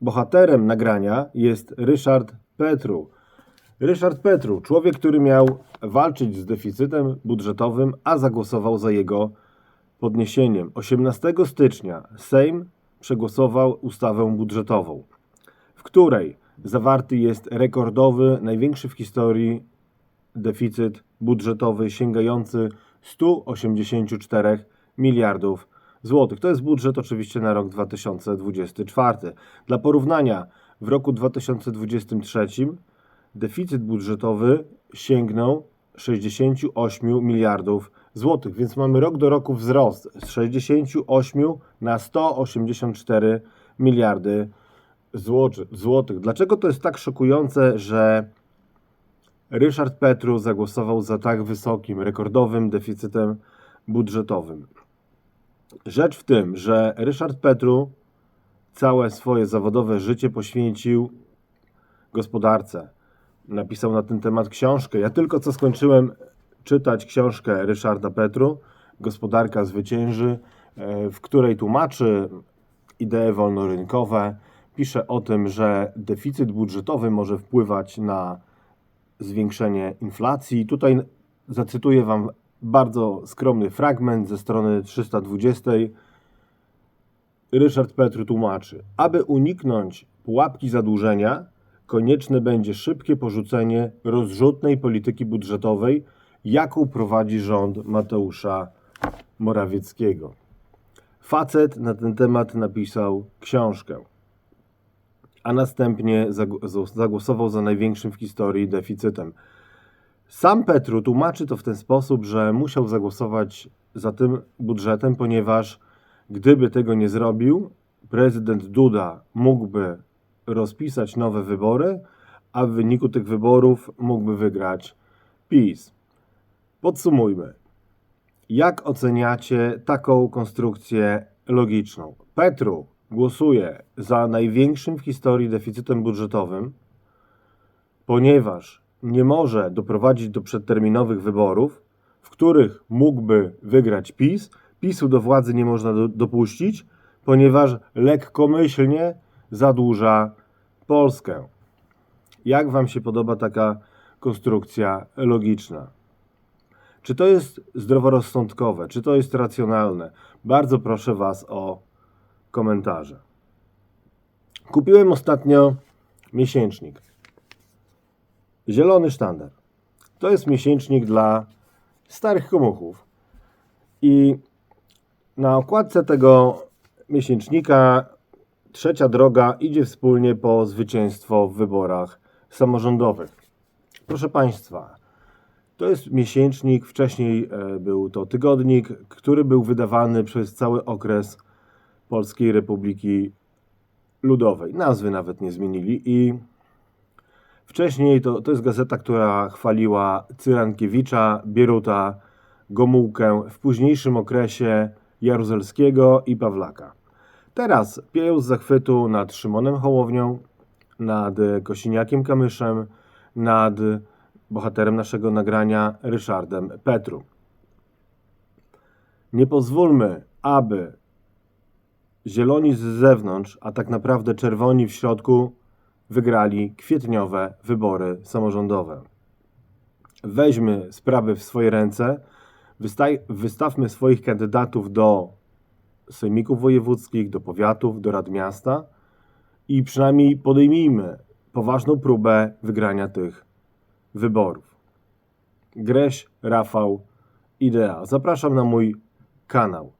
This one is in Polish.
bohaterem nagrania jest Ryszard Petru. Ryszard Petru, człowiek, który miał walczyć z deficytem budżetowym, a zagłosował za jego podniesieniem. 18 stycznia Sejm przegłosował ustawę budżetową, w której zawarty jest rekordowy, największy w historii deficyt budżetowy sięgający 184 miliardów złotych. To jest budżet oczywiście na rok 2024. Dla porównania, w roku 2023 deficyt budżetowy sięgnął 68 miliardów złotych, więc mamy rok do roku wzrost z 68 na 184 miliardy złotych. Dlaczego to jest tak szokujące, że Ryszard Petru zagłosował za tak wysokim, rekordowym deficytem budżetowym? Rzecz w tym, że Ryszard Petru całe swoje zawodowe życie poświęcił gospodarce. Napisał na ten temat książkę. Ja tylko co skończyłem czytać książkę Ryszarda Petru, Gospodarka zwycięży, e, w której tłumaczy idee wolnorynkowe. Pisze o tym, że deficyt budżetowy może wpływać na zwiększenie inflacji. Tutaj zacytuję Wam bardzo skromny fragment ze strony 320. Ryszard Petru tłumaczy: Aby uniknąć pułapki zadłużenia, konieczne będzie szybkie porzucenie rozrzutnej polityki budżetowej, jaką prowadzi rząd Mateusza Morawieckiego. Facet na ten temat napisał książkę, a następnie zag- zagłosował za największym w historii deficytem. Sam Petru tłumaczy to w ten sposób, że musiał zagłosować za tym budżetem, ponieważ gdyby tego nie zrobił, prezydent Duda mógłby rozpisać nowe wybory, a w wyniku tych wyborów mógłby wygrać PiS. Podsumujmy. Jak oceniacie taką konstrukcję logiczną? Petru głosuje za największym w historii deficytem budżetowym, ponieważ nie może doprowadzić do przedterminowych wyborów, w których mógłby wygrać PiS. PiSu do władzy nie można do, dopuścić, ponieważ lekkomyślnie zadłuża Polskę. Jak Wam się podoba taka konstrukcja logiczna? Czy to jest zdroworozsądkowe? Czy to jest racjonalne? Bardzo proszę Was o komentarze. Kupiłem ostatnio miesięcznik. Zielony sztandar. To jest miesięcznik dla starych komuchów. I na okładce tego miesięcznika trzecia droga idzie wspólnie po zwycięstwo w wyborach samorządowych. Proszę Państwa, to jest miesięcznik, wcześniej e, był to tygodnik, który był wydawany przez cały okres Polskiej Republiki Ludowej. Nazwy nawet nie zmienili i wcześniej to, to jest gazeta, która chwaliła Cyrankiewicza, Bieruta, Gomułkę, w późniejszym okresie Jaruzelskiego i Pawlaka. Teraz pieją z zachwytu nad Szymonem Hołownią, nad Kosiniakiem Kamyszem, nad bohaterem naszego nagrania Ryszardem Petru. Nie pozwólmy, aby zieloni z zewnątrz, a tak naprawdę czerwoni w środku, wygrali kwietniowe wybory samorządowe. Weźmy sprawy w swoje ręce, wystawmy swoich kandydatów do sejmików wojewódzkich, do powiatów, do rad miasta i przynajmniej podejmijmy poważną próbę wygrania tych wyborów. Greś, Rafał, Idea. Zapraszam na mój kanał.